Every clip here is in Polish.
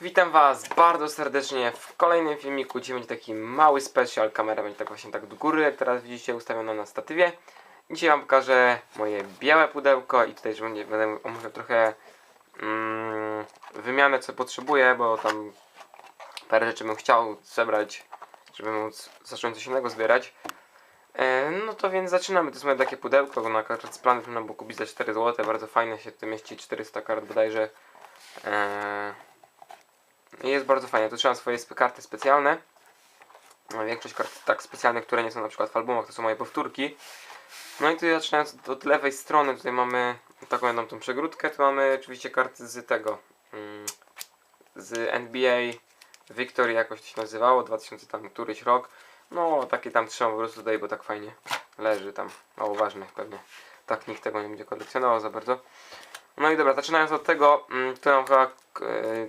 Witam Was bardzo serdecznie w kolejnym filmiku. Dzisiaj będzie taki mały special. Kamera będzie tak właśnie tak do góry, jak teraz widzicie, ustawiona na statywie. Dzisiaj Wam pokażę moje białe pudełko i tutaj będzie- będę omówił trochę mm, wymianę, co potrzebuję, bo tam parę rzeczy bym chciał zebrać, żeby móc zacząć coś innego zbierać. E, no to więc zaczynamy. To jest moje takie pudełko na kart z planet na boku kupić za 4 zł. Bardzo fajne się tu mieści 400 kart bodajże. E, jest bardzo fajnie. Tu trzymam swoje karty specjalne. No, Większość kart tak specjalnych, które nie są na przykład w albumach, to są moje powtórki. No i tutaj zaczynając od lewej strony, tutaj mamy taką jedną tą przegródkę. Tu mamy oczywiście karty z tego. mm, Z NBA Victory jakoś to się nazywało, 2000 tam któryś rok. No takie tam trzymam po prostu tutaj, bo tak fajnie leży tam. Mało ważne pewnie. Tak nikt tego nie będzie kolekcjonował za bardzo. No i dobra, zaczynając od tego, to mam chyba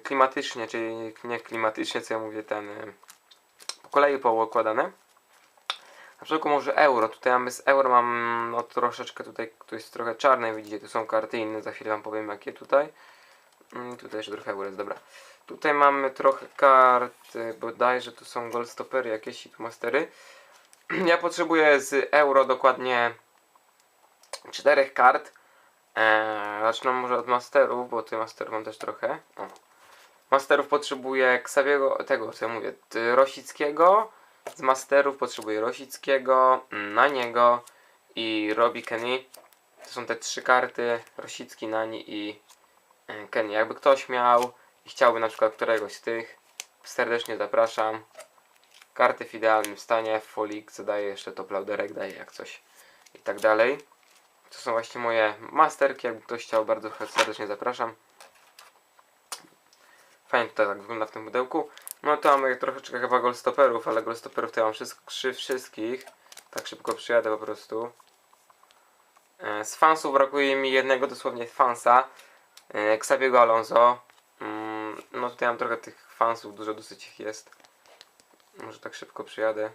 klimatycznie, czyli nie klimatycznie, co ja mówię, ten e, po kolei poukładane. Na przykład może euro, tutaj mamy z euro mam no troszeczkę tutaj, tu jest trochę czarne, widzicie, tu są karty inne, za chwilę wam powiem jakie tutaj. Mm, Tutaj jeszcze trochę euro jest, dobra. Tutaj mamy trochę kart, e, bodajże tu są goldstoppery jakieś i tu mastery. Ja potrzebuję z euro dokładnie czterech kart. Eee, zacznę może od masterów, bo tutaj masterów mam też trochę. O. Masterów potrzebuję Ksawiego, tego co ja mówię, Rosickiego. Z masterów potrzebuję Rosickiego, mm, Naniego i Robi Kenny. To są te trzy karty, Rosicki, Nani i e, Kenny. Jakby ktoś miał i chciałby na przykład któregoś z tych, serdecznie zapraszam. Karty w idealnym stanie, folik, co daje jeszcze top lauderek, daje jak coś i tak dalej. To są właśnie moje masterki, jakby ktoś chciał, bardzo serdecznie zapraszam. Fajnie tutaj tak wygląda w tym pudełku. No to mamy troszeczkę chyba goldstopperów, ale goldstopperów to ja mam wszystkich, wszystkich. Tak szybko przyjadę po prostu. E, Z fansów brakuje mi jednego dosłownie fansa. E, Xabiego Alonso. Mm, No tutaj mam trochę tych fansów, dużo dosyć ich jest. Może tak szybko przyjadę.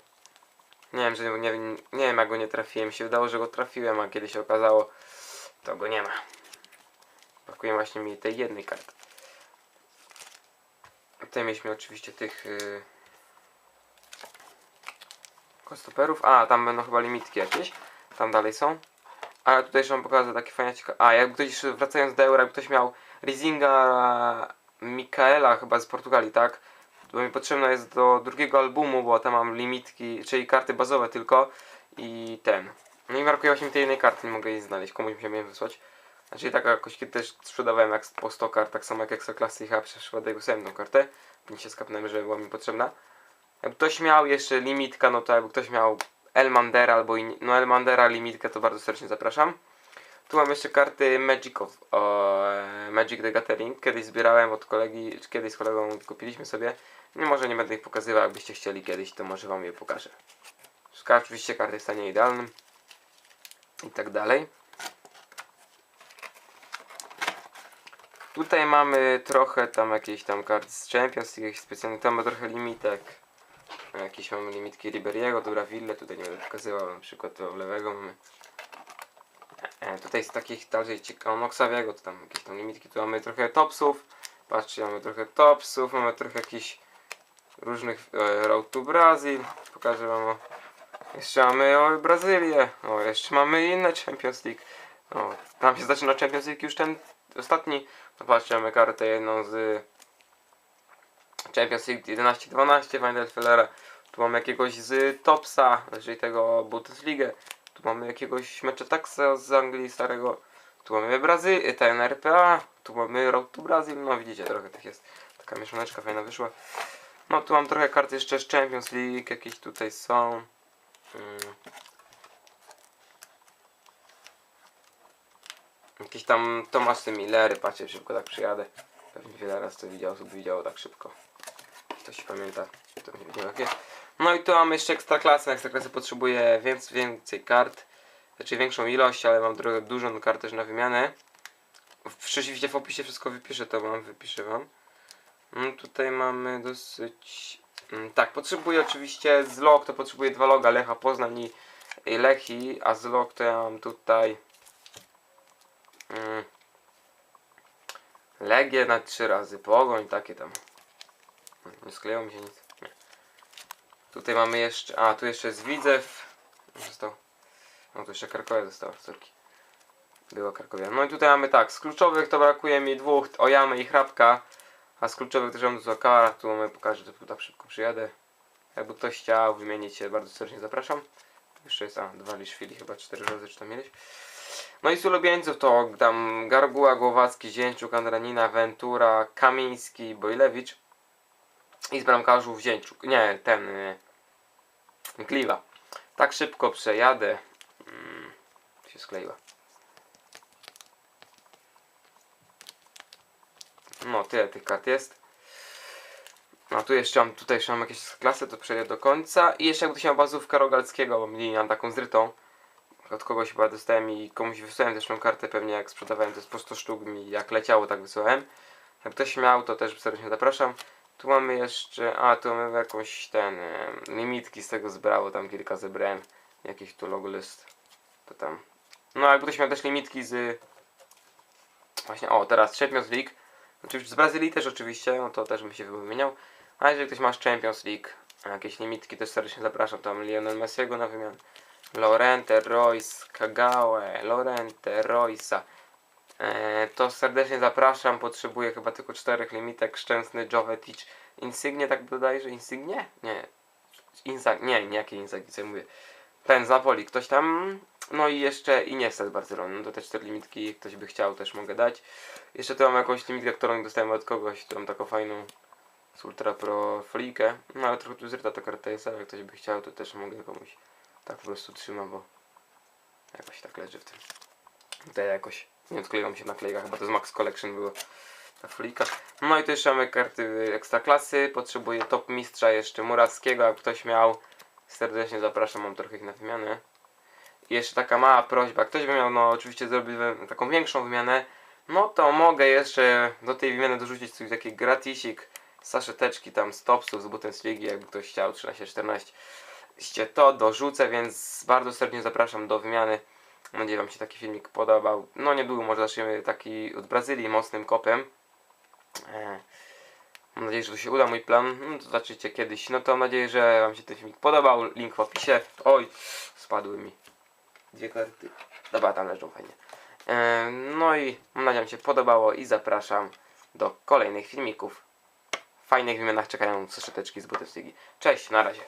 Nie wiem, że nie, nie wiem jak go nie trafiłem. Mi się wydało, że go trafiłem, a kiedy się okazało, to go nie ma. Brakuje właśnie mi tej jednej karty. Tutaj mieliśmy oczywiście tych yy, kostoperów. A, tam będą chyba limitki jakieś. Tam dalej są. Ale tutaj jeszcze wam pokażę takie fajne ciekawe. A, jakby ktoś wracając do euro, jakby ktoś miał Rizinga Mikaela chyba z Portugalii, tak? Bo mi potrzebna jest do drugiego albumu, bo tam mam limitki, czyli karty bazowe tylko i ten. No i brakuje właśnie tej jednej karty, nie mogę jej znaleźć, komuś musiałem ją wysłać. Znaczy tak jakoś kiedy też sprzedawałem jak po 100 kart, tak samo jak Exoclassy i chyba sobie jedną kartę, później się skapnąłem, że była mi potrzebna. Jakby ktoś miał jeszcze limitka, no to jakby ktoś miał Elmandera albo in... no Elmandera limitkę, to bardzo serdecznie zapraszam. Tu mam jeszcze karty Magic of Magic the Gathering. Kiedyś zbierałem od kolegi, czy kiedyś z kolegą kupiliśmy sobie. Nie może nie będę ich pokazywał, jakbyście chcieli kiedyś, to może wam je pokażę. Wszystko oczywiście karty w stanie idealnym. I tak dalej. Tutaj mamy trochę tam jakieś tam kart z Champions, jakichś tam ma trochę limitek. Jakieś mamy limitki Riberiego, dobra Ville, tutaj nie będę pokazywał, na przykład to lewego mamy. E, tutaj z takich dalej ciekawych, no to tam jakieś tam limitki, tu mamy trochę topsów. Patrzcie, mamy trochę topsów, mamy trochę jakichś różnych e, Road to Brazil. Pokażę wam o. Jeszcze mamy o Brazylię. O, jeszcze mamy inne Champions League. O, tam się zaczyna Champions League już ten ostatni. No patrzcie, mamy kartę jedną z Champions League 11-12 Weindelfellera. Tu mamy jakiegoś z Topsa, czyli tego Bundesliga. Tu mamy jakiegoś mecza taksa z Anglii starego. Tu mamy Brazyl, ten RPA. Tu mamy Road to Brazil. No widzicie, trochę tych jest. Taka mieszaneczka fajna wyszła. No tu mam trochę kart jeszcze z Champions League. Jakieś tutaj są. Mm. Jakieś tam Tomasy Millery. Patrzcie, szybko tak przyjadę. Pewnie wiele razy to widział, osób widziało tak szybko. Ktoś pamięta. To nie wiem jakie. No i tu mam jeszcze ekstraklasy. Na ekstraklasy potrzebuję więcej, kart. Znaczy większą ilość, ale mam trochę dużą kartę też na wymianę. Rzeczywiście w opisie wszystko wypiszę, to wam wypiszę wam. No tutaj mamy dosyć... Mm, Tak, potrzebuję oczywiście z log, to potrzebuję dwa loga, Lecha Poznań i Lechi, a z log to ja mam tutaj... Mm, Legię na trzy razy, Pogoń, takie tam. Nie skleiło mi się nic. Tutaj mamy jeszcze. A, tu jeszcze jest Widzew. Został. No tu jeszcze Krakowie zostało, córki. Była Krakowia. No i tutaj mamy tak, z kluczowych to brakuje mi dwóch, Ojamy i Hrabka. A z kluczowych też mam dużo kara, tu mamy pokażę, tu tak szybko przyjadę. Jakby ktoś chciał wymienić się, bardzo serdecznie zapraszam. Jeszcze jest, a, dwa liszwili, chyba cztery razy czy tam mieliś. No i z ulubieńców to tam Garguła, Głowacki, Zięciuk, Andranina, Ventura, Kamiński, Bojlewicz. I z bramkarzów Zięciuk, nie, ten, y, Kliwa. Tak szybko przejadę. Mm, się skleiła. No, tyle tych kart jest. No tu jeszcze mam, tutaj jeszcze mam jakieś klasy, to przejdę do końca. I jeszcze jakby miał bazówkę Rogalskiego, bo mieli nam taką zrytą. Od kogoś chyba dostałem i komuś wysłałem też tą kartę, pewnie jak sprzedawałem to jest po 100 sztuk mi jak leciało, tak wysłałem. Jak ktoś miał, to też serdecznie zapraszam. Tu mamy jeszcze, a tu mamy jakąś ten, e, limitki z tego zbrało, tam kilka zebrałem. Jakiś tu logo list. To tam. No jakby ktoś miał też limitki z... Właśnie, o teraz Champions League. Oczywiście z Brazylii też oczywiście, no to też bym się wymieniał. A jeżeli ktoś ma Champions League, jakieś limitki, też serdecznie zapraszam. Tam Lionel Messiego na wymianę. Lorente, Royce, Kagawe, Lorente, Royce'a. E, to serdecznie zapraszam. Potrzebuję chyba tylko czterech limitek. Szczęsny, Jovetic, Insignie, tak dodaję, że Insignie? Nie. Inzag, nie, nie jakie Inzagi, co ja mówię. Ten z Napoli, ktoś tam. No i jeszcze Iniesta z Barcelony. No to te cztery limitki, ktoś by chciał, też mogę dać. Jeszcze tu mam jakąś limitkę, którą dostałem od kogoś, którą taką fajną z Ultra Pro Flikę. No ale trochę tu zryta ta karta jest, ale jak ktoś by chciał, to też mogę komuś tak po prostu trzymam, bo jakoś tak leży w tym. Tutaj jakoś nie odkleiłam się naklejka, chyba to z Max Collection było ta flika. No i tu jeszcze mamy karty ekstra klasy. Potrzebuję top mistrza jeszcze Murackiego, jak ktoś miał. Serdecznie zapraszam, mam trochę ich na wymianę. I jeszcze taka mała prośba, ktoś by miał, no oczywiście zrobić wy- taką większą wymianę, no to mogę jeszcze do tej wymiany dorzucić coś taki gratisik, saszeteczki tam z topsów, z Bundesliga, jakby ktoś chciał, 13-14 ście to dorzucę, więc bardzo serdecznie zapraszam do wymiany. Mam nadzieję, Wam się taki filmik podobał. No niedługo może zaczniemy taki od Brazylii mocnym kopem. E, mam nadzieję, że to się uda mój plan. No to zobaczycie kiedyś. No to mam nadzieję, że Wam się ten filmik podobał. Link w opisie. Oj, spadły mi dwie karty. Dobra, tam leżą fajnie. E, no i mam nadzieję, że Wam się podobało i zapraszam do kolejnych filmików. Fajnych wymianach czekają saszeteczki z Bundesligi. Cześć, na razie.